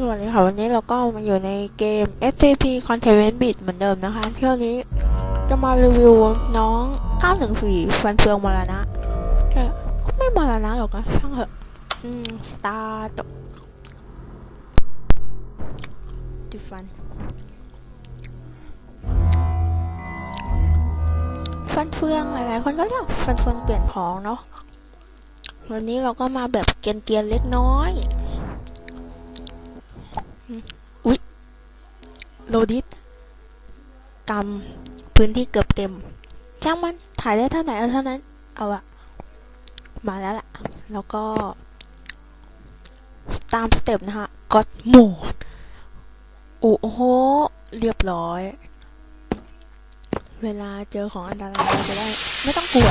สวัสดีค่ะ วันนี้เราก็มาอยู่ในเกม SCP Containment Bit เหมือนเดิมนะคะ เที่ยวนี้จะมารีวิวน้อง 914ฟันเฟืองมรณะก็ไม่มรณะหรอกนะช่างเถอะ อืม สตาร์ตดิฟัน ฟันเฟืองหลายๆคนก็เรียกฟันเฟืองเปลี่ยนของเนาะ วันนี้เราก็มาแบบเกรียนเล็กน้อย อุ๊ยโลดิสกำพื้นที่เกือบเต็มจ้างมันถ่ายได้เท่าไหร่เอาเท่านั้น เอาอะมาแล้วล่ะ แล้วก็ ตามสเต็ปนะฮะก็ดโหมดโอ้โห เรียบร้อย เวลาเจอของอันตรายเราจะได้ ไม่ต้องกลัว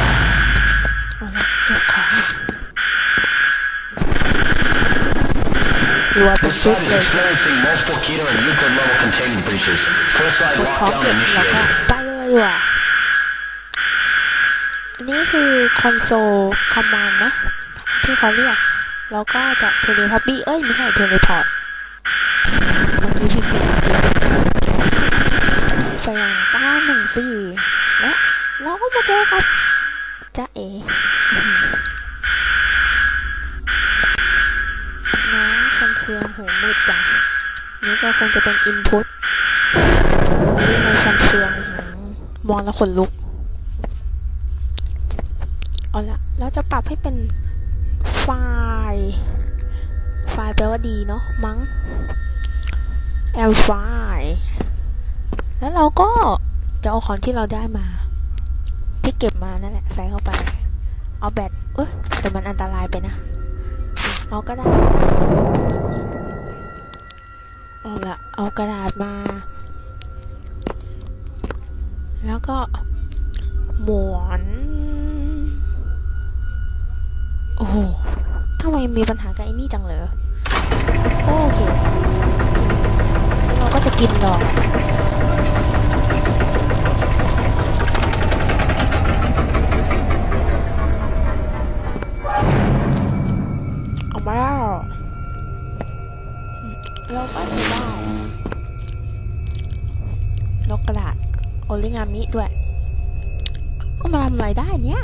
เอาละเก็บของ รัวเป็ This นชุด site is เลย experiencing multiple Keter and Euclid level containment breaches. Full site กดของ lockdown เก็บแล้วก็ initiated. ไปเลยว่ะอันนี้คือคอนโซลคอมมานด์นะ ที่เขาเรียก แล้วก็จะเทเลพอบี้เอ้ย ไม่ใช่เทเลพอร์ตเมื่อกี้พิมพ์ผิดไปยังเก้าหนึ่งสี่และเราก็มาเจอกับจ้าเอน้ คนเคืองหูมืดจังนี่ก็คงจะเป็นอินพุตนี่ในชันเฟืองมมองแล้วขนลุก เอาละเราจะปรับให้เป็นไฟล์ ไฟล์แปลว่าดีเนาะมั้ง L ไฟล์แล้วเราก็จะเอาของที่เราได้มา ที่เก็บมานั่นแหละใส่เข้าไป เอาแบตเอ้ยแต่มันอันตรายไปนะ เอาก็ได้ กระดาษมา แล้วก็หมอน โอ้โหทำไมมีปัญหากับไอ้นี่จังเลยโอเค เราก็จะกินดอกออกมาแล้วเราก็ ริงามิด้วยเอามาทำอะไรได้เนี่ย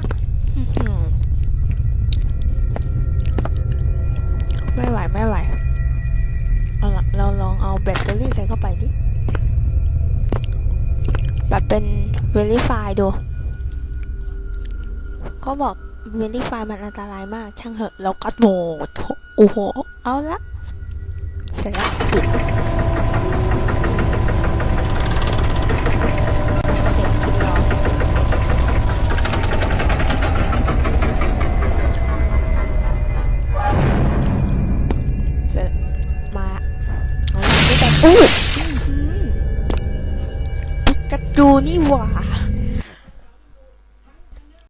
ไม่ไหวไม่ไหวเอาละเราลองเอาแบตเตอรี่ใส่เข้าไปดิแบบเป็น Verify ดูเขาบอก Verify มันอันตรายมาก ช่างเหอะ เราก็โหมดโอ้โห เอาละ เสร็จแล้วปิด อู้ปิกาจูนี่หว่า